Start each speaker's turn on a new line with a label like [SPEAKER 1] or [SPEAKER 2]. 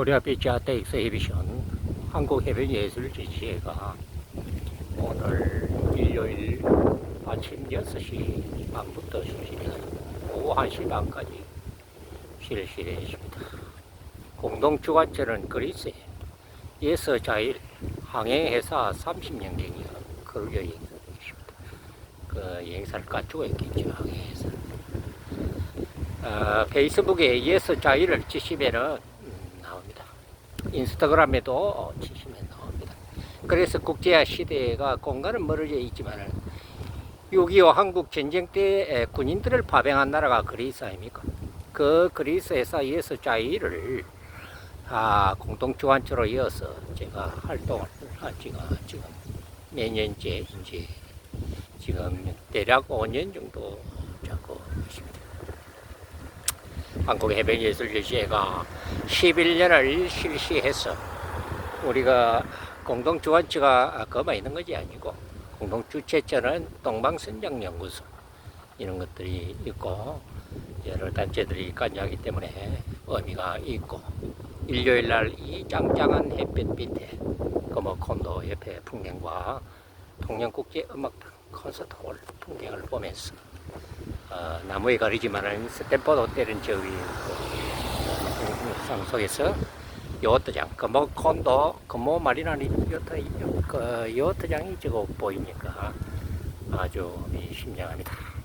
[SPEAKER 1] 코리아 비치 아트 엑스히비션 한국해변예술지지회가 오늘 일요일 아침 6시 반부터 실시해서 오후 1시 반까지 실시했습니다. 공동주관처는 그리스의 예서 자일 항해회사 30년경이요. 그걸 여행사입니다. 그 여행사를 갖추고 있겠죠, 항해회사. 어, 페이스북에 예서 자일을 치시면은 음, 나옵니다. 인스타그램에도 어, 치시면 나옵니다. 그래서 국제화 시대가 공간은 멀어져 있지만은 6.25 한국 전쟁 때 에, 군인들을 파병한 나라가 그리스 아닙니까? 그 그리스에서 예서 자일을 아, 공동주관처로 이어서 제가 활동을 한 지가 지금 몇 년째 이제 지금 대략 5년 정도 자고 있습니다. 한국해변예술제시회가 11년을 실시해서 우리가 공동주관처가 그만 있는 것이 아니고 공동주최처는 동방선장연구소 이런 것들이 있고 여러 단체들이 관여하기 때문에 의미가 있고 일요일 날 이 짱짱한 햇빛 밑에 거머 콘도 옆에 풍경과 통영국제 음악당 콘서트 홀 풍경을 보면서 어, 나무에 가리지만은 스탠퍼드 호텔은 저 위에 있고 영상 속에서 요트장 금호 콘도 금호 마리나니 요트 그 요트장이 저거 보이니까 아주 이 심장합니다.